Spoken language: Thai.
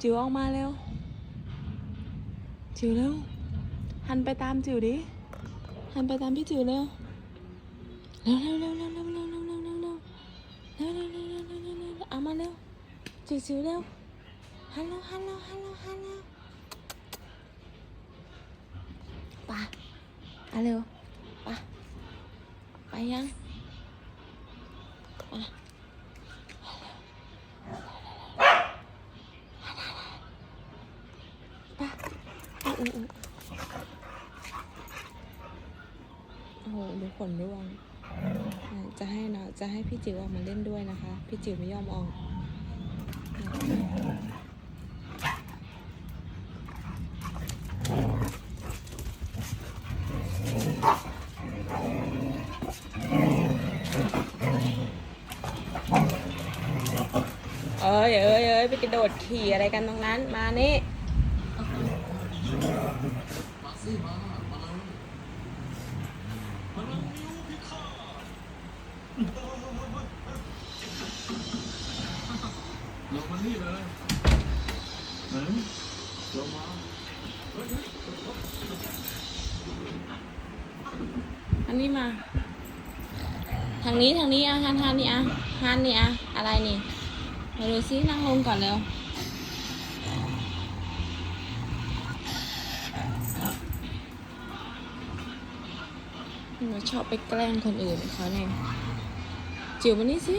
จิ๋วออกมาเร็ว จิ๋วเร็ว หันไปตามจิ๋วดิ หันไปตามพี่จิ๋วเร็ว เร็วเร็วเร็วเร็วเร็วเร็วเร็วเร็วเร็วเร็วเร็วเร็วเร็วเร็วเร็วเร็วเอามาเร็ว จิ๋วจิ๋วเร็วฮัลโหลฮัลโหลฮัลโหลฮัลโหลไปะอะเร็วไปะไปยังไปไปอู้อู้อู้ โอ้โหดูขนร่วง จะให้นะจะให้พี่จิ๋วออกมาเล่นด้วยนะคะ พี่จิ๋วไม่ยอมออกเอ้ยเอ้ยเอ้ยไปกระโดดขี่อะไรกันตรงนั้น มานี่ ลงมานี่เลยไหนลงมาอันนี้มา ทางนี้ทางนี้อะฮันฮันนี่อะฮันนี่อะอะไรนี่มาดูซินั่งลงก่อนเร็วมันชอบไปแกล้งคนอื่นเขาเนี่ยจิ๋วมานี่สิ